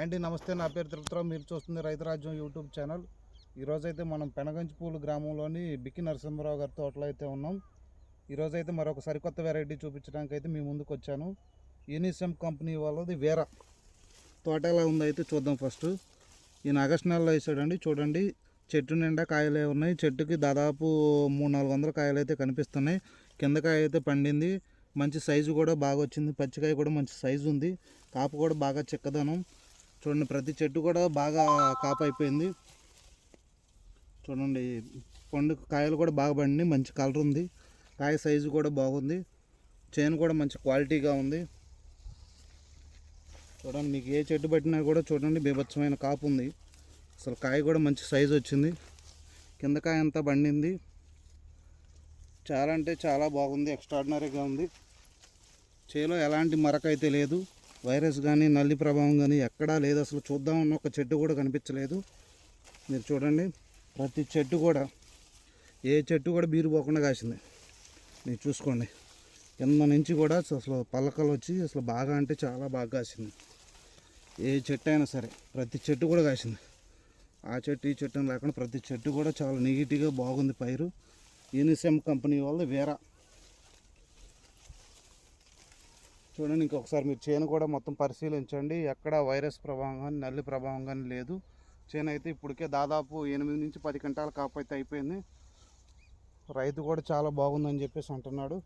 అండి నమస్తే. నా పేరు తిరుపతిరావు. మీరు చూస్తుంది రైతు రాజ్యం యూట్యూబ్ ఛానల్. ఈరోజైతే మనం పెనగంచిపూలు గ్రామంలోని బిక్కి నరసింహరావు గారి తోటలో అయితే ఉన్నాం. ఈరోజైతే మరొక సరికొత్త వెరైటీ చూపించడానికి అయితే మీ ముందుకు వచ్చాను. యూనిసెమ్ కంపెనీ వాళ్ళది వేరా తోట ఎలా ఉందో అయితే చూద్దాం ఫస్ట్ ఈయన ఆగస్ట్ నెలలో వేసాడండి. చూడండి చెట్టు నిండా కాయలే ఉన్నాయి. చెట్టుకి దాదాపు మూడు నాలుగు వందల కాయలు అయితే కనిపిస్తున్నాయి. కింద కాయ అయితే పండింది. మంచి సైజు కూడా బాగా వచ్చింది. పచ్చికాయ కూడా మంచి సైజు ఉంది. కాపు కూడా బాగా చిక్కదనం. చూడండి ప్రతి చెట్టు కూడా బాగా కాపైపోయింది. చూడండి పండు కాయలు కూడా బాగా పండి మంచి కలర్ ఉంది. కాయ సైజు కూడా బాగుంది. చేను కూడా మంచి క్వాలిటీగా ఉంది. చూడండి మీకు ఏ చెట్టు పట్టినా కూడా చూడండి బీభత్సమైన కాపు ఉంది. అసలు కాయ కూడా మంచి సైజు వచ్చింది. కింద కాయ అంతా పండింది. చాలా అంటే చాలా బాగుంది ఎక్స్ట్రాడినరీగా ఉంది. చేలో ఎలాంటి మరక అయితే లేదు. వైరస్ కానీ నల్లి ప్రభావం కానీ ఎక్కడా లేదు. అసలు చూద్దామన్న ఒక చెట్టు కూడా కనిపించలేదు. మీరు చూడండి. ప్రతి చెట్టు కూడా ఏ చెట్టు కూడా బీరు పోకుండా కాసింది. మీరు చూసుకోండి. కింద నుంచి కూడా అసలు పలకలు వచ్చి అసలు బాగా అంటే చాలా బాగా కాసింది. ఏ చెట్టు అయినా సరే ప్రతి చెట్టు కూడా కాసింది. ఆ చెట్టు ఈ చెట్టు లేకుండా ప్రతి చెట్టు కూడా చాలా నీట్గా బాగుంది పైరు. యూనిసెమ్ కంపెనీ వాళ్ళు వేరా. చూడండి ఇంకొకసారి మీరు చేను కూడా మొత్తం పరిశీలించండి. ఎక్కడ వైరస్ ప్రభావం కానీ నల్లి ప్రభావం కానీ లేదు. చేను అయితే ఇప్పటికే దాదాపు ఎనిమిది నుంచి పది గంటల కాపు అయితే అయిపోయింది. రైతు కూడా చాలా బాగుందని చెప్పేసి అంటున్నాడు.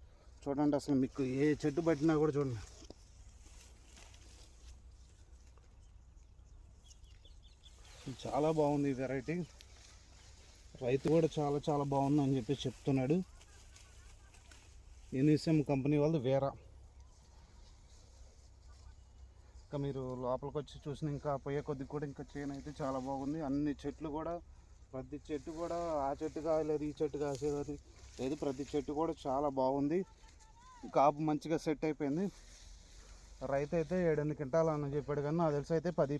చూడండి అసలు మీకు ఏ చెట్టు పట్టినా కూడా చూడండి. చాలా బాగుంది ఈ వెరైటీ. రైతు కూడా చాలా చాలా బాగుందని చెప్పేసి చెప్తున్నాడు. యూనిసెమ్ కంపెనీ వాళ్ళు వేరా. ఇంకా మీరు లోపలికి వచ్చి చూసిన ఇంకా పోయే కొద్ది కూడా ఇంకా చేను అయితే చాలా బాగుంది. అన్ని చెట్లు కూడా ప్రతి చెట్టు కూడా ఆ చెట్టు కాయలేదు ఈ చెట్టు కాసేది లేదు ప్రతి చెట్టు కూడా చాలా బాగుంది. కాపు మంచిగా సెట్ అయిపోయింది. రైతు అయితే ఏడెనిమిది క్వింటాలు అని చెప్పాడు కానీ నాకు తెలిసి అయితే పది